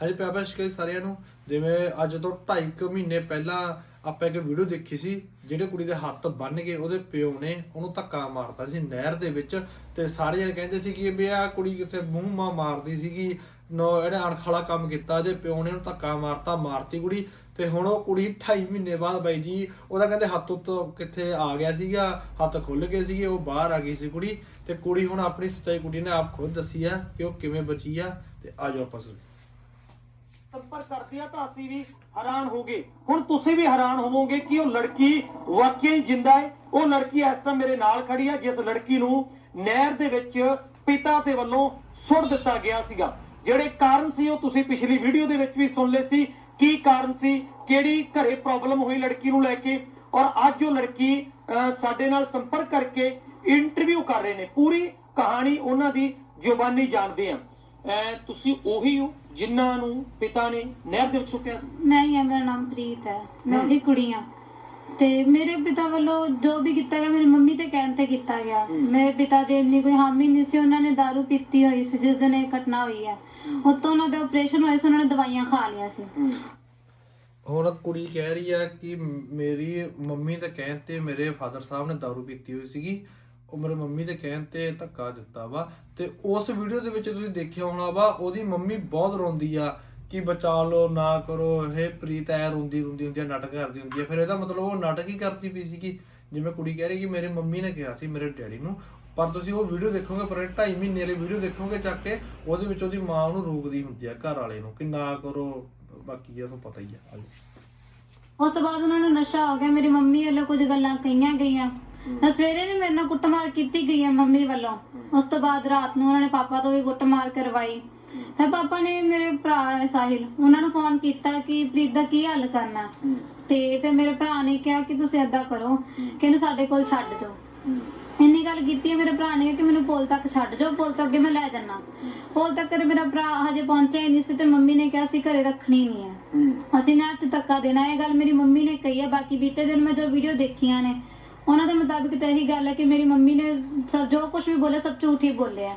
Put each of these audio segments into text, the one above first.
ਹਾਂਜੀ ਪਿਆਰ ਭਰੀ ਸਤਿ ਸਾਰਿਆਂ ਨੂੰ, ਜਿਵੇਂ ਅੱਜ ਤੋਂ 2.5 ਮਹੀਨੇ ਪਹਿਲਾਂ ਆਪਾਂ ਇੱਕ ਵੀਡੀਓ ਦੇਖੀ ਸੀ, ਜਿਹੜੇ ਕੁੜੀ ਦੇ ਹੱਥ ਬੰਨ ਕੇ ਉਹਦੇ ਪਿਓ ਨੇ ਉਹਨੂੰ ਧੱਕਾ ਮਾਰਤਾ ਸੀ ਨਹਿਰ ਦੇ ਵਿੱਚ ਤੇ ਸਾਰੇ ਜਣੇ ਕਹਿੰਦੇ ਸੀ ਕਿ ਵੀ ਆਹ ਕੁੜੀ ਕਿੱਥੇ ਮੂੰਹ ਮਾ ਮਾਰਦੀ ਸੀਗੀ, ਨੋ ਇਹਨੇ ਅਣਖਾਲਾ ਕੰਮ ਕੀਤਾ ਜੇ ਪਿਓ ਨੇ ਉਹਨੂੰ ਧੱਕਾ ਮਾਰਤਾ, ਮਾਰਤੀ ਕੁੜੀ ਤੇ ਹੁਣ ਉਹ ਕੁੜੀ 2.5 ਮਹੀਨੇ ਬਾਅਦ ਬਾਈ ਜੀ ਉਹਦਾ ਕਹਿੰਦੇ ਹੱਥ ਉੱਤੋਂ ਕਿੱਥੇ ਆ ਗਿਆ ਸੀਗਾ, ਹੱਥ ਖੁੱਲ ਗਏ ਸੀਗੇ, ਉਹ ਬਾਹਰ ਆ ਗਈ ਸੀ ਕੁੜੀ ਤੇ ਕੁੜੀ ਹੁਣ ਆਪਣੀ ਸੱਚਾਈ ਕੁੜੀ ਨੇ ਆਪ ਖੁਦ ਦੱਸੀ ਆ ਕਿ ਉਹ ਕਿਵੇਂ ਬਚੀ ਆ ਤੇ ਆਜੋ ਆਪਾਂ ਸੁਣੀਏ ਸੰਪਰਕ ਕਰਦੀ ਆ ਤਾਂ ਅਸੀਂ ਵੀ ਹੈਰਾਨ ਹੋ ਗਏ। ਹੁਣ ਤੁਸੀਂ ਵੀ ਹੈਰਾਨ ਹੋਵੋਗੇ ਕਿ ਉਹ ਲੜਕੀ ਵਾਕਿਆ ਹੀ ਜਿੰਦਾ ਹੈ। ਉਹ ਲੜਕੀ ਇਸ ਟਾਈਮ ਮੇਰੇ ਨਾਲ ਖੜੀ ਹੈ ਜਿਸ ਲੜਕੀ ਨੂੰ ਨਹਿਰ ਦੇ ਵਿੱਚ ਪਿਤਾ ਦੇ ਵੱਲੋਂ ਸੁੱਟ ਦਿੱਤਾ ਗਿਆ ਸੀਗਾ। ਜਿਹੜੇ ਕਾਰਨ ਸੀ ਉਹ ਤੁਸੀਂ ਪਿਛਲੀ ਵੀਡੀਓ ਦੇ ਵਿੱਚ ਵੀ ਸੁਣ ਲਏ ਸੀ। ਕੀ ਕਾਰਨ ਸੀ? ਕਿਹੜੀ ਘਰੇ ਪ੍ਰੋਬਲਮ ਹੋਈ ਲੜਕੀ ਨੂੰ ਲੈ ਕੇ? ਔਰ ਅੱਜ ਉਹ ਲੜਕੀ ਅਹ, ਸਾਡੇ ਨਾਲ ਸੰਪਰਕ ਕਰਕੇ ਇੰਟਰਵਿਊ ਕਰ ਰਹੇ ਨੇ। ਪੂਰੀ ਕਹਾਣੀ ਉਹਨਾਂ ਦੀ ਜ਼ੁਬਾਨੀ ਜਾਣਦੇ ਆ। ਤੁਸੀਂ ਉਹੀ ਹੋ ਜਿਨ੍ਹਾਂ ਨੂੰ ਪਿਤਾ ਨੇ ਨਹਿਰ ਦੇ ਵਿੱਚ ਸੁੱਟਿਆ ਸੀ ਨਹੀਂ ਹੈ ਮੇਰਾ ਨਾਮ ਪ੍ਰੀਤ ਹੈ ਮੈਂ ਹਮ। ਉਹੀ ਕੁੜੀ ਹਾਂ ਤੇ ਮੇਰੇ ਪਿਤਾ ਵੱਲੋਂ ਜੋ ਵੀ ਕੀਤਾ ਗਿਆ ਮੇਰੀ ਮੰਮੀ ਤੇ ਕਹਿਣ ਤੇ ਕੀਤਾ ਗਿਆ ਹਮ। ਮੇਰੇ ਪਿਤਾ ਦੇ ਇੰਨੀ ਕੋਈ ਹਾਮੀ ਨਹੀਂ ਸੀ ਉਹਨਾਂ ਨੇ दारू ਪੀਤੀ ਹੋਈ ਸੀ ਜਿਸ ਦਿਨ ਇਹ ਘਟਨਾ ਹੋਈ ਹੈ ਉਤੋਂ ਉਹਨਾਂ ਦਾ ਆਪਰੇਸ਼ਨ ਹੋਇਆ ਸੀ ਉਹਨਾਂ ਨੇ ਦਵਾਈਆਂ ਖਾ ਲਿਆ ਸੀ ਹੁਣ ਕੁੜੀ ਕਹਿ ਰਹੀ ਆ ਕਿ ਮ- ਮੇਰੀ ਮੰਮੀ ਦੇ ਕਹਿਣ ਤੇ ਮੇਰੇ ਫਾਦਰ ਸਾਹਿਬ ਨੇ दारू ਪੀਤੀ ਹੋਈ ਸੀਗੀ ਉਹ ਮੇਰੇ ਮੰਮੀ ਦੇ ਕਹਿਣ ਤੇ ਧੱਕਾ ਦਿੱਤਾ ਵਾ ਤੇ ਉਸ ਵੀਡੀਓ ਦੇ ਵਿੱਚ ਤੁਸੀਂ ਦੇਖਿਆ ਹੋਣਾ ਵਾ, ਉਹਦੀ ਮੰਮੀ ਬਹੁਤ ਰੋਂਦੀ ਆ ਕਿ ਬਚਾ ਲਓ, ਨਾ ਕਰੋ ਇਹ ਪ੍ਰੀਤ, ਐ ਰੋਂਦੀ ਰੋਂਦੀ ਹੁੰਦੀ ਆ ਨਾਟਕ ਕਰਦੀ ਹੁੰਦੀ ਆ। ਫਿਰ ਇਹਦਾ ਮਤਲਬ ਉਹ ਨਾਟਕ ਹੀ ਕਰਦੀ ਪਈ ਸੀਗੀ? ਜਿਵੇਂ ਕੁੜੀ ਕਹਿ ਰਹੀ ਕਿ ਮੇਰੀ ਮੰਮੀ ਨੇ ਕਿਹਾ ਸੀ ਮੇਰੇ ਡੈਡੀ ਨੂੰ, ਪਰ ਤੁਸੀਂ ਉਹ ਵੀਡੀਓ ਦੇਖੋਗੇ, ਪਰ 2.5 ਮਹੀਨੇ ਵਾਲੀ ਵੀਡੀਓ ਦੇਖੋਗੇ ਚੱਕ ਕੇ, ਉਹਦੇ ਵਿੱਚ ਉਹਦੀ ਮਾਂ ਉਹਨੂੰ ਰੋਕਦੀ ਹੁੰਦੀ ਆ ਘਰ ਵਾਲੇ ਨੂੰ ਕਿ ਨਾ ਕਰੋ, ਬਾਕੀ ਇਹ ਤੁਹਾਨੂੰ ਪਤਾ ਹੀ ਆ। ਉਸ ਤੋਂ ਬਾਅਦ ਉਹਨਾਂ ਨੂੰ ਨਸ਼ਾ ਹੋ ਗਿਆ, ਮੇਰੀ ਮੰਮੀ ਵੱਲੋਂ ਕੁਝ ਗੱਲਾਂ ਕਹੀਆਂ ਗਈਆਂ। ਤਾਂ ਸਵੇਰੇ ਵੀ ਮੇਰੇ ਨਾਲ ਕੁੱਟਮਾਰ ਕੀਤੀ ਗਈ ਹੈ ਮੰਮੀ ਵੱਲੋਂ। ਉਸ ਤੋਂ ਬਾਅਦ ਰਾਤ ਨੂੰ ਉਹਨਾਂ ਨੇ ਪਾਪਾ ਤੋਂ ਵੀ ਕੁੱਟਮਾਰ ਕਰਵਾਈ। ਤਾਂ ਪਾਪਾ ਨੇ ਮੇਰੇ ਭਰਾ ਹੈ ਸਾਹਿਲ ਉਹਨਾਂ ਨੂੰ ਫੋਨ ਕੀਤਾ ਕਿ ਪ੍ਰੀਤ ਦਾ ਕੀ ਹੱਲ ਕਰਨਾ। ਤੇ ਫਿਰ ਮੇਰੇ ਭਰਾ ਨੇ ਕਿਹਾ ਕਿ ਤੁਸੀਂ ਏਦਾਂ ਕਰੋ ਕਿ ਇਹਨੂੰ ਸਾਡੇ ਕੋਲ ਛੱਡ ਜਾਓ। ਇੰਨੀ ਗੱਲ ਕੀਤੀ ਹੈ ਮੇਰੇ ਭਰਾ ਨੇ ਕਿ ਮੈਨੂੰ ਪੁਲ ਤੱਕ ਛੱਡ ਜਾਓ ਪੁਲ ਤੋਂ ਅੱਗੇ ਮੈਂ ਲੈ ਜਾਣਾ ਪੁਲ ਤੱਕ ਮੇਰਾ ਭਰਾ ਹਜੇ ਪਹੁੰਚਿਆ ਹੀ ਨਹੀਂ ਸੀ ਤੇ ਮੰਮੀ ਨੇ ਕਿਹਾ ਸੀ ਘਰੇ ਰੱਖਣੀ ਨਹੀਂ ਹੈ ਅਸੀਂ ਨਾ ਚ ਧੱਕਾ ਦੇਣਾ ਇਹ ਗੱਲ ਮੇਰੀ ਮੰਮੀ ਨੇ ਕਹੀ ਹੈ ਬਾਕੀ ਬੀਤੇ ਦਿਨ ਮੈਂ ਜੋ ਵੀਡੀਓ ਦੇਖੀਆਂ ਨੇ ਉਹਨਾਂ ਦੇ ਮੁਤਾਬਿਕ ਤਾਂ ਇਹੀ ਗੱਲ ਹੈ ਕਿ ਮੇਰੀ ਮੰਮੀ ਨੇ ਸਭ ਜੋ ਕੁਝ ਵੀ ਬੋਲੇ ਸਭ ਝੂਠ ਹੀ ਬੋਲਿਆ।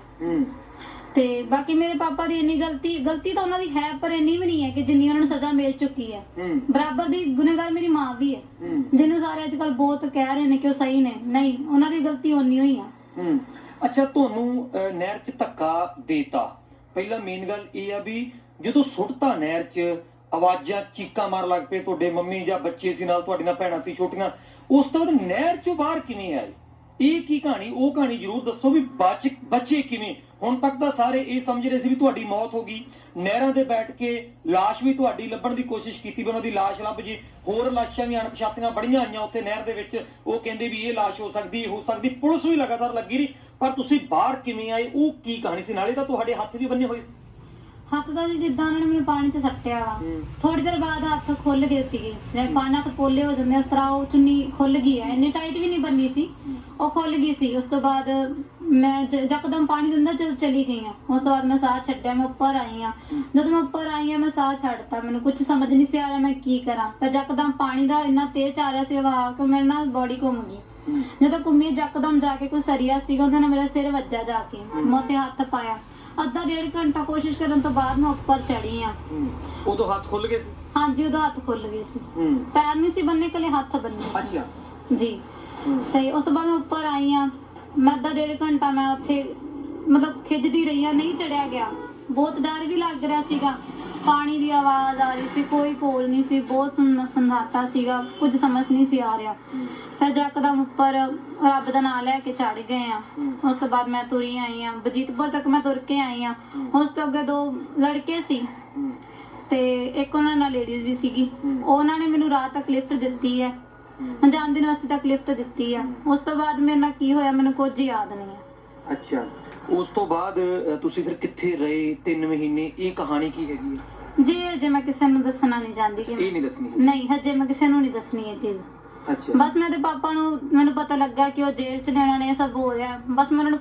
ਤੇ ਬਾਕੀ ਮੇਰੇ ਪਾਪਾ ਦੀ ਇੰਨੀ ਗਲਤੀ ਗਲਤੀ ਤਾਂ ਉਹਨਾਂ ਦੀ ਹੈ ਪਰ ਇੰਨੀ ਵੀ ਨਹੀਂ ਹੈ ਕਿ ਜਿੰਨੀ ਉਹਨਾਂ ਨੂੰ ਸਜ਼ਾ ਮਿਲ ਚੁੱਕੀ ਹੈ। ਬਰਾਬਰ ਦੀ ਗੁਨੇਗਾਰ ਮੇਰੀ ਮਾਂ ਵੀ ਹੈ। ਜਿਹਨੂੰ ਸਾਰੇ ਅੱਜ ਕੱਲ ਬਹੁਤ ਕਹਿ ਰਹੇ ਨੇ ਕਿ ਉਹ ਸਹੀ ਨੇ। ਨਹੀਂ ਉਹਨਾਂ ਦੀ ਗਲਤੀ ਓਨੀ ਹੋਈ ਆ। ਅੱਛਾ ਤੁਹਾਨੂੰ ਅਹ, ਨਹਿਰ 'ਚ ਧੱਕਾ ਦੇਤਾ। ਪਹਿਲਾਂ ਮੇਨ ਗੱਲ ਇਹ ਆ ਵੀ ਜਦੋਂ ਸੁੱਟਤਾ ਨਹਿਰ 'ਚ ਆਵਾਜ਼ਾਂ ਚੀਕਾਂ ਮਾਰ ਲੱਗ ਪਏ, ਤੁਹਾਡੇ ਮੰਮੀ ਜਾਂ ਬੱਚੇ ਸੀ ਨਾਲ, ਤੁਹਾਡੀਆਂ ਭੈਣਾਂ ਸੀ ਛੋਟੀਆਂ। ਉਸ ਤੋਂ ਬਾਅਦ ਨਹਿਰ 'ਚੋਂ ਬਾਹਰ ਕਿਵੇਂ ਆਏ? ਇਹ ਕੀ ਕਹਾਣੀ? ਉਹ ਕਹਾਣੀ ਜ਼ਰੂਰ ਦੱਸੋ ਵੀ ਬੱਚੇ ਕਿਵੇਂ? ਹੁਣ ਤੱਕ ਤਾਂ ਸਾਰੇ ਇਹ ਸਮਝ ਰਹੇ ਸੀ ਵੀ ਤੁਹਾਡੀ ਮੌਤ ਹੋ ਗਈ। ਨਹਿਰਾਂ ਤੇ ਬੈਠ ਕੇ ਲਾਸ਼ ਵੀ ਤੁਹਾਡੀ ਲੱਭਣ ਦੀ ਕੋਸ਼ਿਸ਼ ਕੀਤੀ ਵੀ ਉਹਨਾਂ ਦੀ ਲਾਸ਼ ਲੱਭ ਜੇ। ਹੋਰ ਲਾਸ਼ਾਂ ਵੀ ਅਣਪਛਾਤੀਆਂ ਬੜੀਆਂ ਆਈਆਂ ਉੱਥੇ ਨਹਿਰ ਦੇ ਵਿੱਚ। ਉਹ ਕਹਿੰਦੇ ਵੀ ਇਹ ਲਾਸ਼ ਹੋ ਸਕਦੀ ਹੋ ਸਕਦੀ। ਪੁਲਿਸ ਵੀ ਲਗਾਤਾਰ ਲੱਗੀ ਰਹੀ। ਪਰ ਤੁਸੀਂ ਬਾਹਰ ਕਿਵੇਂ ਆਏ? ਉਹ ਕੀ ਕਹਾਣੀ ਸੀ? ਨਾਲੇ ਤਾਂ ਤੁਹਾਡੇ ਹੱਥ ਵੀ ਬੰਨੇ ਹੋਏ ਸੀ। ਹੱਥ ਦਾ ਜੀ ਜਿੱਦਾਂ ਉਹਨਾਂ ਨੇ ਮੈਨੂੰ ਪਾਣੀ 'ਚ ਸੱਟਿਆ ਵਾ। ਥੋੜੀ ਦੇਰ ਬਾਅਦ ਹੱਥ ਖੁੱਲ ਗਏ ਸੀਗੇ। ਜਿਵੇਂ ਪਾਣਾ ਤੋਂ ਪੋਲੇ ਹੋ ਜਾਂਦੇ ਉਸ ਤਰ੍ਹਾਂ ਉਹ ਚੁੰਨੀ ਖੁੱਲ ਗਈ ਹੈ ਇੰਨੀ ਟਾਈਟ ਵੀ ਨਹੀਂ ਬੰਨੀ ਸੀ। ਉਹ ਖੁੱਲ ਗਈ ਸੀ। ਉਸ ਤੋਂ ਬਾਅਦ ਮੈਂ ਜ- ਯਕਦਮ ਪਾਣੀ ਦੇ ਅੰਦਰ ਜਦੋਂ ਚਲੀ ਗਈ ਆ। ਉਸ ਤੋਂ ਬਾਅਦ ਮੈਂ ਸਾਹ ਛੱਡਿਆ ਮੈਂ ਉੱਪਰ ਆਈ ਆ। ਜਦੋਂ ਮੈਂ ਉੱਪਰ ਆਈ ਆ ਮੈਂ ਸਾਹ ਛੱਡਤਾ। ਮੈਨੂੰ ਕੁਝ ਸਮਝ ਨਹੀਂ ਸੀ ਆ ਰਿਹਾ ਮੈਂ ਕੀ ਕਰਾਂ। ਪਰ ਯਕਦਮ ਪਾਣੀ ਦਾ ਇੰਨਾ ਤੇਜ਼ ਆ ਰਿਹਾ ਸੀ ਵਹਾਅ ਕਿ ਮੇਰੇ ਨਾਲ ਬੋਡੀ ਘੁੰਮ ਗਈ। ਜਦੋਂ ਘੁੰਮੀ ਯਕਦਮ ਜਾ ਕੇ ਕੋਈ ਸਰੀਆ ਸੀਗਾ ਉਹਦੇ ਨਾਲ ਮੇਰਾ ਸਿਰ ਵੱਜਾ ਜਾ ਕੇ। ਮੈਂ ਤੇ ਹੱਥ ਪਾਇਆ। ਅੱਧਾ ਡੇਢ ਘੰਟਾ ਕੋਸ਼ਿਸ਼ ਕਰਨ ਤੋਂ ਬਾਅਦ ਮੈਂ ਉੱਪਰ ਚੜੀ ਆ। ਉਦੋਂ ਹੱਥ ਖੁੱਲ ਗਏ ਸੀ? ਹਾਂਜੀ ਉਹਦਾ ਹੱਥ ਖੁੱਲ ਗਏ ਸੀ। ਪੈਰ ਨਹੀਂ ਸੀ ਬੰਨੇ ਕਲੇ ਹੱਥ ਬੰਨੇ ਸੀ। ਅੱਛਾ। ਜੀ। ਤੇ ਉਸ ਤੋਂ ਬਾਅਦ ਮੈਂ ਉੱਪਰ ਆਈ ਆ। ਮੈਂ ਅੱਧਾ ਡੇਢ ਘੰਟਾ ਮੈਂ ਉੱਥੇ ਮਤਲਬ ਖਿੱਚਦੀ ਰਹੀ ਆ ਨਹੀਂ ਚੜਿਆ ਗਿਆ। ਬਹੁਤ ਡਰ ਵੀ ਲੱਗ ਰਿਹਾ ਸੀਗਾ। ਪਾਣੀ ਦੀ ਆਵਾਜ਼ ਆ ਰਹੀ ਸੀ ਕੋਈ ਕੋਲ ਨਹੀਂ ਸੀ ਬਹੁਤ ਸੁੰਨ- ਸੰਨਾਟਾ ਸੀਗਾ ਕੁਝ ਸਮਝ ਨਹੀਂ ਸੀ ਆ ਰਿਹਾ। ਫਿਰ ਜੱਕਦਮ ਉੱਪਰ ਰੱਬ ਦਾ ਨਾਮ ਲੈ ਕੇ ਚੜ ਗਏ ਆ। ਉਸ ਤੋਂ ਬਾਅਦ ਮੈਂ ਤੁਰੀ ਆਈ ਆ ਬਜੀਤਪੁਰ ਤੱਕ ਮੈਂ ਤੁਰ ਕੇ ਆਈ ਆ। ਉਸ ਤੋਂ ਅੱਗੇ ਦੋ ਲੜਕੇ ਸੀ ਤੇ ਇੱਕ ਉਹਨਾਂ ਨਾਲ ਲੇਡੀਜ਼ ਵੀ ਸੀਗੀ। ਉਹਨਾਂ ਨੇ ਮੈਨੂੰ ਰਾਤ ਤੱਕ ਲਿਫਟ ਦਿੱਤੀ ਹੈ। ਅੰਜਾਮ ਦਿਨ ਵਾਸਤੇ ਤੱਕ ਲਿਫਟ ਦਿੱਤੀ ਆ। ਉਸ ਤੋਂ ਬਾਅਦ ਮੇਰੇ ਨਾਲ ਕੀ ਹੋਇਆ ਮੈਨੂੰ ਕੁਝ ਯਾਦ ਨਹੀਂ ਹੈ। ਅੱਛਾ। ਉਸ ਤੋਂ ਬਾਅਦ ਅ, ਤੁਸੀਂ ਫਿਰ ਕਿੱਥੇ ਰਹੇ? 3 ਮਹੀਨੇ ਇਹ ਕਹਾਣੀ ਕੀ ਹੈਗੀ ਹੈ? ਜੀ ਜੇ ਮੈਂ ਕਿਸੇ ਨੂੰ ਦੱਸਣਾ ਨਹੀਂ ਚਾਹੁੰਦੀ ਕਿ ਇਹ ਨਹੀਂ ਦੱਸਣੀ ਨਹੀਂ ਹਜੇ ਮੈਂ ਕਿਸੇ ਨੂੰ ਨਹੀਂ ਦੱਸਣੀ ਇਹ ਚੀਜ਼। ਅੱਛਾ। ਬਸ ਮੈਂ ਤੇ ਪਾਪਾ ਨੂੰ ਮੈਨੂੰ ਪਤਾ ਲੱਗਾ ਕਿ ਉਹ ਜੇਲ੍ਹ ਚ ਨੇ ਉਹਨਾਂ ਨੇ ਇਹ ਸਭ ਹੋ ਰਿਹਾ। ਬਸ ਮੈਂ ਉਹਨਾਂ ਨੂੰ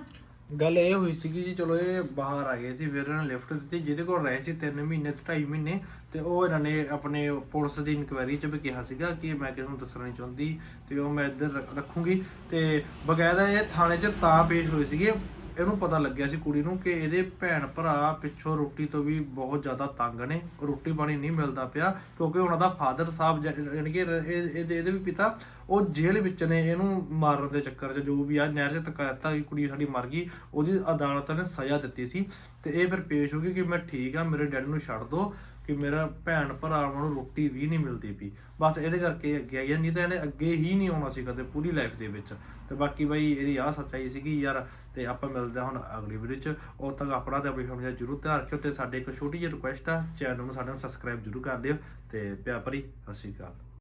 ਗੱਲ ਇਹ ਹੋਈ ਸੀਗੀ ਜੀ ਚਲੋ ਇਹ ਬਾਹਰ ਆ ਗਏ ਸੀ ਫਿਰ ਇਹਨਾਂ ਨੇ ਲਿਫਟ ਦਿੱਤੀ। ਜਿਹਦੇ ਕੋਲ ਰਹੇ ਸੀ 3 ਮਹੀਨੇ ਤੇ 2.5 ਮਹੀਨੇ ਤੇ ਉਹ ਇਹਨਾਂ ਨੇ ਆਪਣੇ ਪੁਲਿਸ ਦੀ ਇਨਕੁਆਇਰੀ 'ਚ ਵੀ ਕਿਹਾ ਸੀਗਾ ਕਿ ਮੈਂ ਕਿਸੇ ਨੂੰ ਦੱਸਣਾ ਨਹੀਂ ਚਾਹੁੰਦੀ ਤੇ ਉਹ ਮੈਂ ਇੱਧਰ ਰੱਖ- ਰੱਖੂੰਗੀ। ਤੇ ਬਕਾਇਦਾ ਇਹ ਥਾਣੇ 'ਚ ਤਾਂ ਪੇਸ਼ ਹੋਏ ਸੀਗੇ। ਇਹਨੂੰ ਪਤਾ ਲੱਗਿਆ ਸੀ ਕੁੜੀ ਨੂੰ ਕਿ ਇਹਦੇ ਭੈਣ ਭਰਾ ਪਿੱਛੋਂ ਰੋਟੀ ਤੋਂ ਵੀ ਬਹੁਤ ਜ਼ਿਆਦਾ ਤੰਗ ਨੇ, ਰੋਟੀ ਪਾਣੀ ਨਹੀਂ ਮਿਲਦਾ ਪਿਆ, ਕਿਉਂਕਿ ਉਹਨਾਂ ਦਾ ਫਾਦਰ ਸਾਹਿਬ ਜ- ਯਾਨੀ ਕਿ ਇਹਦੇ ਇਹਦੇ ਵੀ ਪਿਤਾ, ਉਹ ਜੇਲ੍ਹ ਵਿੱਚ ਨੇ, ਇਹਨੂੰ ਮਾਰਨ ਦੇ ਚੱਕਰ 'ਚ ਜੋ ਵੀ ਆ, ਨਹਿਰ 'ਚ ਧੱਕਾ ਦਿੱਤਾ ਕਿ ਕੁੜੀ ਸਾਡੀ ਮਰ ਗਈ, ਉਹਦੀ ਅਦਾਲਤ ਨੇ ਸਜ਼ਾ ਦਿੱਤੀ ਸੀ। ਤੇ ਇਹ ਫਿਰ ਪੇਸ਼ ਹੋ ਗਈ ਕਿ ਮੈਂ ਠੀਕ ਆ, ਮੇਰੇ ਡੈਡ ਨੂੰ ਛੱਡ ਦੋ ਕਿ ਮੇਰਾ ਭੈਣ ਭਰਾਵਾਂ ਨੂੰ ਰੋਟੀ ਵੀ ਨਹੀਂ ਮਿਲਦੀ ਪਈ। ਬਸ ਇਹਦੇ ਕਰਕੇ ਅੱਗੇ ਆਈ ਆ, ਨਹੀਂ ਤਾਂ ਇਹਨੇ ਅੱਗੇ ਹੀ ਨਹੀਂ ਆਉਣਾ ਸੀ ਕਦੇ ਪੂਰੀ ਲਾਈਫ ਦੇ ਵਿੱਚ। ਤੇ ਬਾਕੀ ਬਾਈ ਇਹਦੀ ਆਹ ਸੱਚਾਈ ਸੀਗੀ ਯਾਰ ਤੇ ਆਪਾਂ ਮਿਲਦੇ ਹਾਂ ਹੁਣ ਅਗਲੀ ਵੀਡੀਓ 'ਚ। ਉਦੋਂ ਤੱਕ ਆਪਣਾ ਤੇ ਆਪਣੀ ਫੈਮਿਲੀ ਦਾ ਜਰੂਰ ਧਿਆਨ ਰੱਖਿਓ ਤੇ ਸਾਡੇ ਇੱਕ ਛੋਟੀ ਜਿਹੀ ਰਿਕੁਐਸਟ ਆ ਚੈਨਲ ਨੂੰ ਸਾਡੇ ਨੂੰ ਸਬਸਕ੍ਰਾਈਬ ਜਰੂਰ ਕਰ ਲਿਓ। ਤੇ ਪਿਆਰ ਭਰੀ ਸਤਿ ਸ਼੍ਰੀ ਅਕਾਲ।